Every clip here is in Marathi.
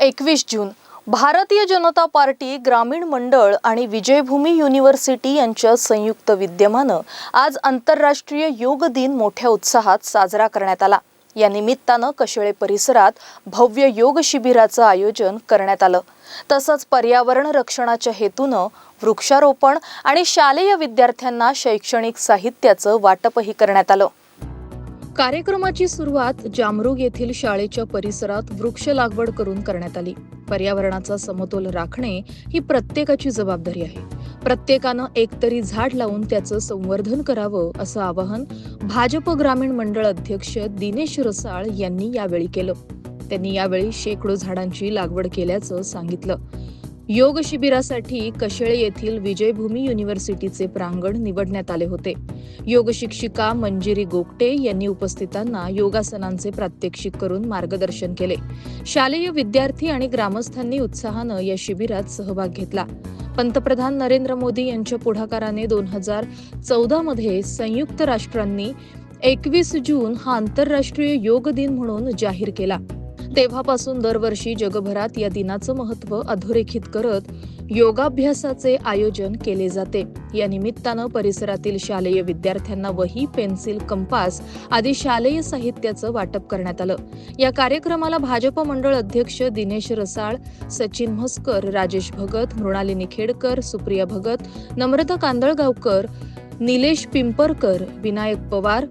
एकवीस जून. भारतीय जनता पार्टी ग्रामीण मंडळ आणि विजयभूमी युनिव्हर्सिटी यांच्या संयुक्त विद्यमानं आज आंतरराष्ट्रीय योग दिन मोठ्या उत्साहात साजरा करण्यात आला. या निमित्तानं कशेळे परिसरात भव्य योग शिबिराचं आयोजन करण्यात आलं. तसंच पर्यावरण रक्षणाच्या हेतूनं वृक्षारोपण आणि शालेय विद्यार्थ्यांना शैक्षणिक साहित्याचं वाटपही करण्यात आलं. कार्यक्रमाची सुरुवात जामरुग येथील शाळेच्या परिसरात वृक्ष लागवड करून करण्यात आली. पर्यावरणाचा समतोल राखणे ही प्रत्येकाची जबाबदारी आहे. प्रत्येकानं एकतरी झाड लावून त्याचं संवर्धन करावं असं आवाहन भाजप ग्रामीण मंडळ अध्यक्ष दिनेश रसाळ यांनी यावेळी केलं. त्यांनी यावेळी शेकडो झाडांची लागवड केल्याचं सांगितलं. योग शिबिरासाठी कशेळे येथील विजयभूमी युनिव्हर्सिटीचे प्रांगण निवडण्यात आले होते. योग शिक्षिका मंजिरी गोगटे यांनी उपस्थितांना योगासनांचे प्रात्यक्षिक करून मार्गदर्शन केले. शालेय विद्यार्थी आणि ग्रामस्थांनी उत्साहानं या शिबिरात सहभाग घेतला. पंतप्रधान नरेंद्र मोदी यांच्या पुढाकाराने दोन हजार चौदा मध्ये संयुक्त राष्ट्रांनी एकवीस जून हा आंतरराष्ट्रीय योग दिन म्हणून जाहीर केला. तेव्हापासून दरवर्षी जगभरात या दिनाचं महत्त्व अधोरेखित करत योगाभ्यासाचे आयोजन केले जाते. या निमित्तानं परिसरातील शालेय विद्यार्थ्यांना वही पेन्सिल कंपास आदी शालेय साहित्याचं वाटप करण्यात आलं. या कार्यक्रमाला भाजप मंडळ अध्यक्ष दिनेश रसाळ सचिन म्हस्कर राजेश भगत मृणाली निखेडकर सुप्रिया भगत नम्रता कांदळगावकर निलेश पिंपरकर विनायक पवार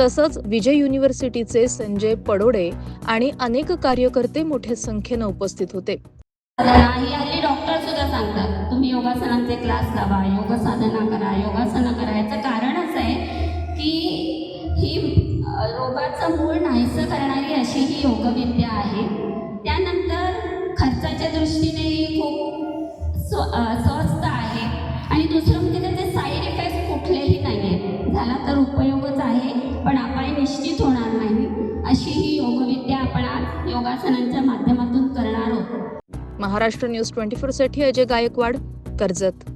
तसंच विजय युनिव्हर्सिटीचे संजय पडोडे आणि अनेक कार्यकर्ते मोठ्या संख्येनं उपस्थित होते. ही हल्ली डॉक्टर सुद्धा सांगतात तुम्ही योगासनांचे क्लास लावा योग साधना करा योगासनं करा. याचं कारण असं आहे की ही रोगाचं मूळ नाहीसं करणारी अशी ही योगविद्या आहे. त्यानंतर खर्चाच्या दृष्टीने ही खूप स्व स्वस्त आहे. आणि दुसरं म्हणजे त्याचे साईड इफेक्ट कुठलेही नाही आहेत झाला तर उपयोगच योगासनांच्या माध्यमातून करणार आहोत. महाराष्ट्र न्यूज ट्वेंटी फोरसाठी अजय गायकवाड कर्जत.